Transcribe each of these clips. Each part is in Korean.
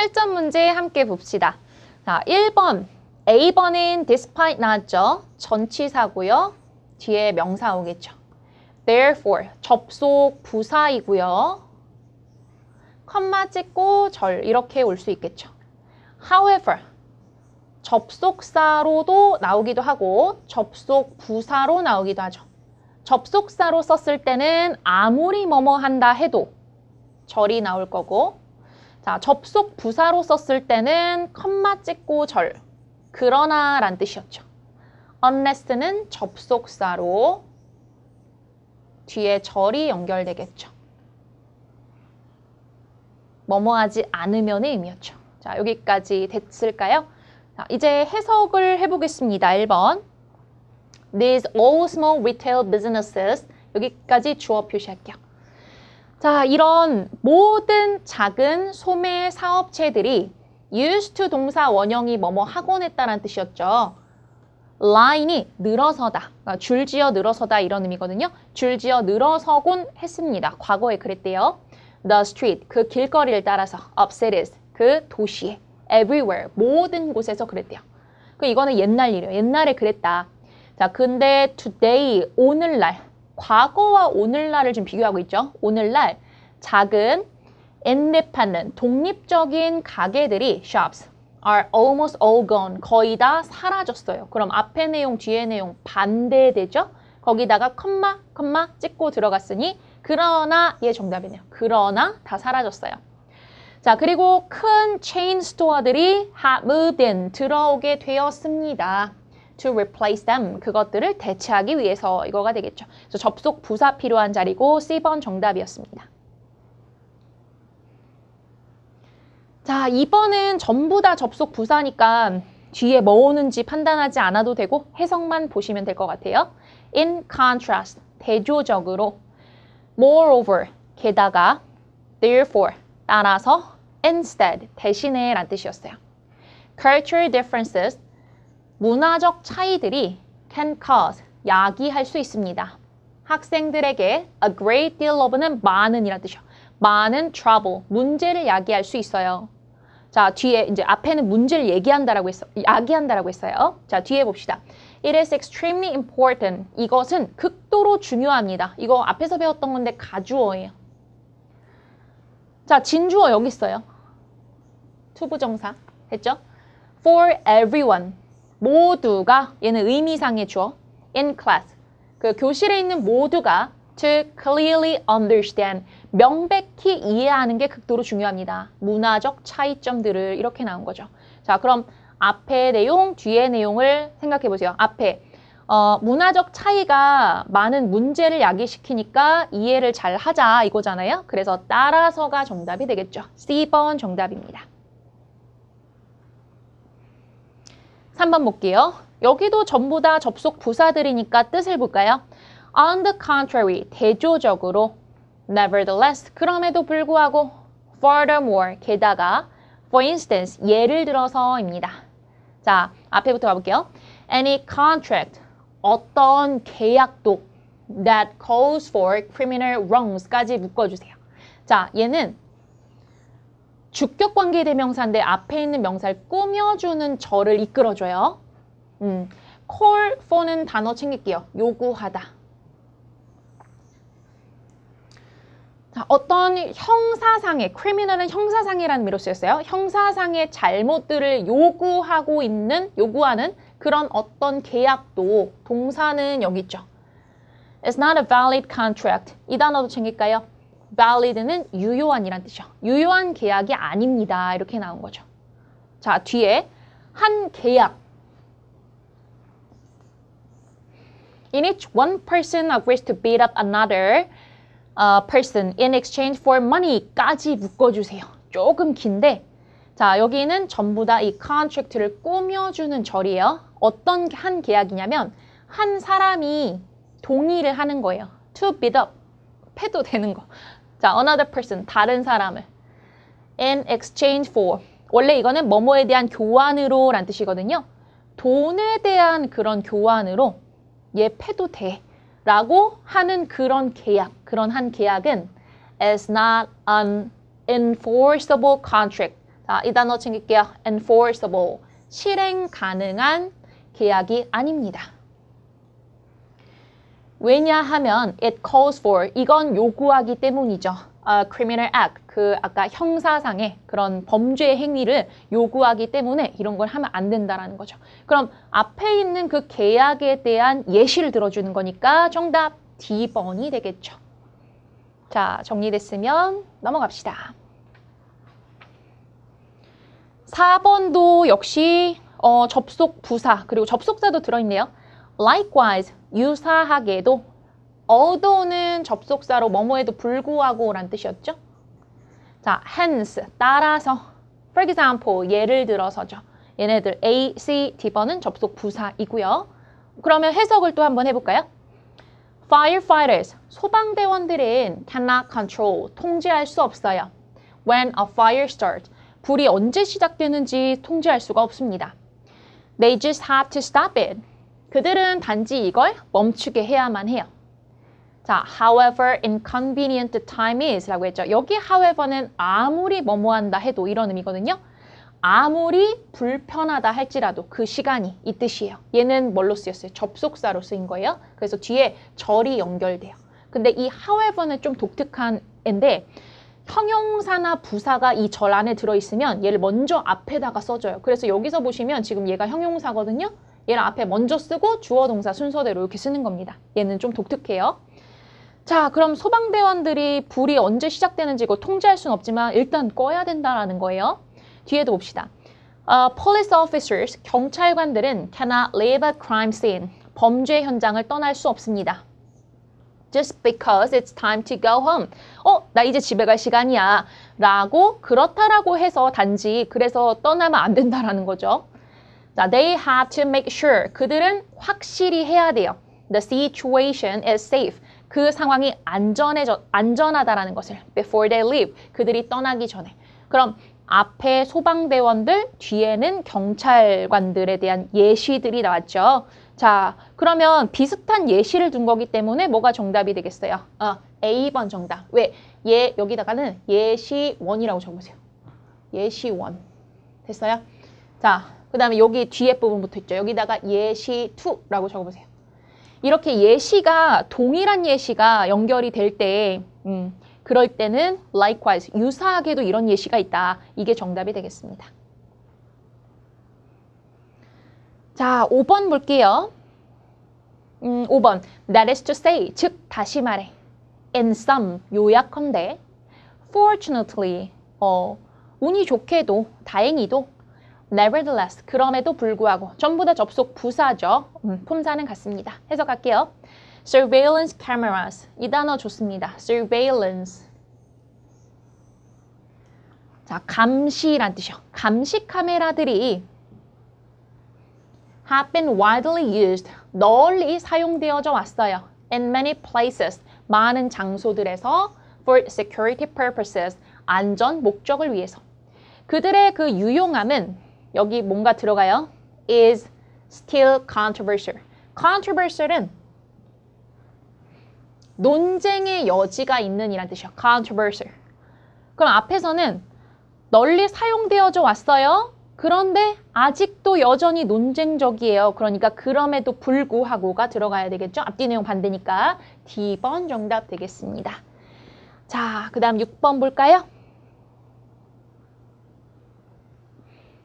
실전 문제 함께 봅시다. 자, 1번. A번은 despite 나왔죠? 전치사고요. 뒤에 명사 오겠죠. therefore, 접속 부사이고요. 컴마 찍고 절 이렇게 올 수 있겠죠. however, 접속사로도 나오기도 하고 접속 부사로 나오기도 하죠. 접속사로 썼을 때는 아무리 뭐뭐 한다 해도 절이 나올 거고 자, 접속 부사로 썼을 때는 컴마 찍고 절 그러나 란 뜻이었죠. unless는 접속사로 뒤에 절이 연결되겠죠. 뭐뭐 하지 않으면의 의미였죠. 자, 여기까지 됐을까요? 자, 이제 해석을 해보겠습니다. 1번. These all small retail businesses 여기까지 주어 표시할게요. 자, 이런 모든 작은 소매 사업체들이 used to 동사 원형이 뭐뭐 하곤 했다는 뜻이었죠. line이 늘어서다, 그러니까 줄지어 늘어서다 이런 의미거든요. 줄지어 늘어서곤 했습니다. 과거에 그랬대요. The street, 그 길거리를 따라서 up cities, 그 도시에 everywhere, 모든 곳에서 그랬대요. 그 이거는 옛날 일이에요. 옛날에 그랬다. 자, 근데 today, 오늘날, 과거와 오늘날을 지금 비교하고 있죠. 오늘날 작은 independent, 독립적인 가게들이 shops are almost all gone, 거의 다 사라졌어요. 그럼 앞에 내용, 뒤에 내용 반대되죠? 거기다가 컴마, 컴마 찍고 들어갔으니 그러나 얘 정답이네요. 그러나 다 사라졌어요. 자, 그리고 큰 체인 스토어들이 have moved in, 들어오게 되었습니다. To replace them, 그것들을 대체하기 위해서 이거가 되겠죠. 그래서 접속 부사 필요한 자리고 C번 정답이었습니다. 자, 2번은 전부 다 접속 부사니까 뒤에 뭐 오는지 판단하지 않아도 되고 해석만 보시면 될 것 같아요. In contrast, 대조적으로 moreover, 게다가 therefore, 따라서 instead, 대신에 란 뜻이었어요. cultural differences, 문화적 차이들이 can cause, 야기할 수 있습니다. 학생들에게 a great deal of는 많은 이란 뜻이요. 많은 trouble, 문제를 야기할 수 있어요. 자, 뒤에 이제 앞에는 문제를 얘기한다라고 했어, 야기한다라고 했어요. 자, 뒤에 봅시다. It is extremely important. 이것은 극도로 중요합니다. 이거 앞에서 배웠던 건데 가주어예요. 자, 진주어 여기 있어요. 투부정사 했죠? For everyone. 모두가 얘는 의미상의 주어. In class. 그 교실에 있는 모두가 to clearly understand. 명백히 이해하는 게 극도로 중요합니다. 문화적 차이점들을 이렇게 나온 거죠. 자, 그럼 앞에 내용, 뒤에 내용을 생각해 보세요. 앞에 어, 문화적 차이가 많은 문제를 야기시키니까 이해를 잘 하자 이거잖아요. 그래서 따라서가 정답이 되겠죠. C번 정답입니다. 3번 볼게요. 여기도 전부 다 접속 부사들이니까 뜻을 볼까요? On the contrary, 대조적으로 nevertheless, 그럼에도 불구하고 furthermore, 게다가 for instance, 예를 들어서입니다. 자, 앞에부터 가볼게요. Any contract, 어떤 계약도 that calls for criminal wrongs까지 묶어주세요. 자, 얘는 주격 관계 대명사인데 앞에 있는 명사를 꾸며주는 절을 이끌어줘요. 음, call for는 단어 챙길게요. 요구하다. 자, 어떤 형사상의, criminal은 형사상이라는 의미로 쓰였어요. 형사상의 잘못들을 요구하고 있는, 요구하는 그런 어떤 계약도 동사는 여기 있죠. It's not a valid contract. 이 단어도 챙길까요? Valid는 유효한이란 뜻이죠. 유효한 계약이 아닙니다. 이렇게 나온 거죠. 자, 뒤에 한 계약. In which one person agrees to beat up another uh, person in exchange for money까지 묶어주세요. 조금 긴데 자 여기는 전부 다 이 contract를 꾸며주는 절이에요. 어떤 한 계약이냐면 한 사람이 동의를 하는 거예요. To beat up 해도 되는 거. 자 another person 다른 사람을 in exchange for 원래 이거는 뭐뭐에 대한 교환으로 란 뜻이거든요. 돈에 대한 그런 교환으로 얘 패도 돼. 라고 하는 그런 계약, 그런 한 계약은 is not an enforceable contract. 자, 이 단어 챙길게요. enforceable. 실행 가능한 계약이 아닙니다. 왜냐하면 it calls for 이건 요구하기 때문이죠. 아, criminal act 그 아까 형사상의 그런 범죄 행위를 요구하기 때문에 이런 걸 하면 안 된다라는 거죠. 그럼 앞에 있는 그 계약에 대한 예시를 들어주는 거니까 정답 D번이 되겠죠. 자, 정리됐으면 넘어갑시다. 4번도 역시 어, 접속 부사 그리고 접속사도 들어있네요. Likewise, 유사하게도 although는 접속사로 뭐뭐에도 불구하고 라는 뜻이었죠. 자, hence, 따라서 for example, 예를 들어서죠. 얘네들 A, C, D번은 접속 부사이고요. 그러면 해석을 또 한번 해볼까요? Firefighters, 소방대원들은 cannot control, 통제할 수 없어요. When a fire starts, 불이 언제 시작되는지 통제할 수가 없습니다. They just have to stop it. 그들은 단지 이걸 멈추게 해야만 해요. 자, however inconvenient the time is 라고 했죠. 여기 however는 아무리 뭐뭐 한다 해도 이런 의미거든요. 아무리 불편하다 할지라도 그 시간이 이 뜻이에요. 얘는 뭘로 쓰였어요? 접속사로 쓰인 거예요. 그래서 뒤에 절이 연결돼요. 근데 이 however는 좀 독특한 앤데 형용사나 부사가 이 절 안에 들어있으면 얘를 먼저 앞에다가 써줘요. 그래서 여기서 보시면 지금 얘가 형용사거든요. 얘를 앞에 먼저 쓰고 주어 동사 순서대로 이렇게 쓰는 겁니다. 얘는 좀 독특해요. 자, 그럼 소방대원들이 불이 언제 시작되는지 이거 통제할 수는 없지만 일단 꺼야 된다라는 거예요. 뒤에도 봅시다. Uh, police officers, 경찰관들은 cannot leave a crime scene, 범죄 현장을 떠날 수 없습니다. Just because it's time to go home. 어, 나 이제 집에 갈 시간이야. 라고 그렇다라고 해서 단지 그래서 떠나면 안 된다라는 거죠. 자, they have to make sure. 그들은 확실히 해야 돼요. The situation is safe. 그 상황이 안전해져, 안전하다라는 것을 before they leave. 그들이 떠나기 전에. 그럼 앞에 소방대원들, 뒤에는 경찰관들에 대한 예시들이 나왔죠. 자, 그러면 비슷한 예시를 둔 거기 때문에 뭐가 정답이 되겠어요? 어, A번 정답. 왜? 예, 여기다가는 예시원이라고 적으세요. 예시원. 됐어요? 자, 그 다음에 여기 뒤에 부분 붙어 있죠. 여기다가 예시2라고 적어보세요. 이렇게 예시가 동일한 예시가 연결이 될 때, 음, 그럴 때는 likewise, 유사하게도 이런 예시가 있다. 이게 정답이 되겠습니다. 자, 5번 볼게요. 음, 5번. That is to say, 즉 다시 말해. In some, 요약컨대. Fortunately, 어, 운이 좋게도, 다행히도. Nevertheless, 그럼에도 불구하고. 전부 다 접속 부사죠. 음, 품사는 같습니다. 해석할게요. Surveillance cameras. 이 단어 좋습니다. Surveillance. 자, 감시란 뜻이요. 감시 카메라들이 have been widely used. 널리 사용되어져 왔어요. In many places. 많은 장소들에서 for security purposes. 안전 목적을 위해서. 그들의 그 유용함은 여기 뭔가 들어가요. is still controversial. controversial은 논쟁의 여지가 있는 이란 뜻이에요. controversial. 그럼 앞에서는 널리 사용되어져 왔어요. 그런데 아직도 여전히 논쟁적이에요. 그러니까 그럼에도 불구하고가 들어가야 되겠죠. 앞뒤 내용 반대니까 D번 정답 되겠습니다. 자, 그 다음 6번 볼까요?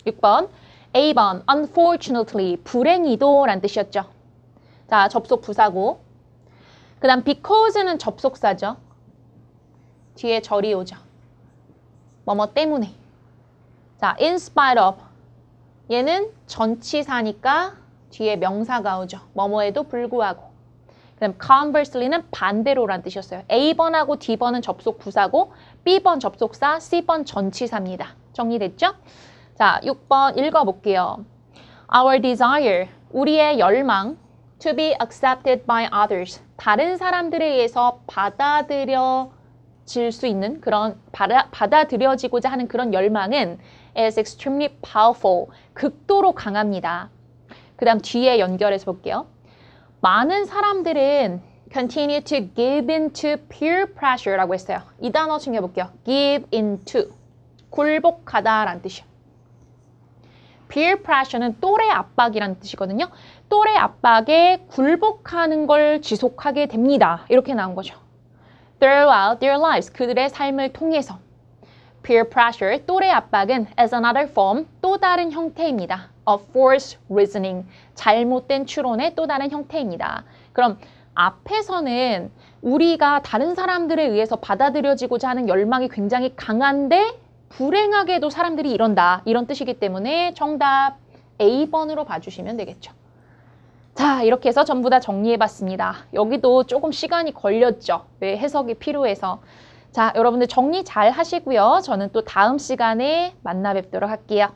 6번 A번 unfortunately 불행히도 란 뜻이었죠. 자, 접속 부사고 그 다음 because는 접속사죠. 뒤에 절이 오죠. 뭐뭐 때문에. 자, in spite of. 얘는 전치사니까 뒤에 명사가 오죠. 뭐뭐에도 불구하고. 그다음 conversely는 반대로란 뜻이었어요. A번하고 D번은 접속 부사고 B번 접속사, C번 전치사입니다. 정리됐죠? 자, 6번 읽어볼게요. Our desire, 우리의 열망 to be accepted by others. 다른 사람들에 의해서 받아들여질 수 있는 그런 받아, 받아들여지고자 하는 그런 열망은 is extremely powerful. 극도로 강합니다. 그 다음 뒤에 연결해서 볼게요. 많은 사람들은 continue to give in to peer pressure라고 했어요. 이 단어 챙겨볼게요. give in to. 굴복하다라는 뜻이에요. Peer pressure는 또래 압박이라는 뜻이거든요. 또래 압박에 굴복하는 걸 지속하게 됩니다. 이렇게 나온 거죠. throughout their lives, 그들의 삶을 통해서. peer pressure, 또래 압박은 as another form, 또 다른 형태입니다. of forced reasoning, 잘못된 추론의 또 다른 형태입니다. 그럼 앞에서는 우리가 다른 사람들에 의해서 받아들여지고자 하는 열망이 굉장히 강한데 불행하게도 사람들이 이런다. 이런 뜻이기 때문에 정답 A번으로 봐주시면 되겠죠. 자, 이렇게 해서 전부 다 정리해봤습니다. 여기도 조금 시간이 걸렸죠. 왜 해석이 필요해서. 자, 여러분들 정리 잘 하시고요. 저는 또 다음 시간에 만나 뵙도록 할게요.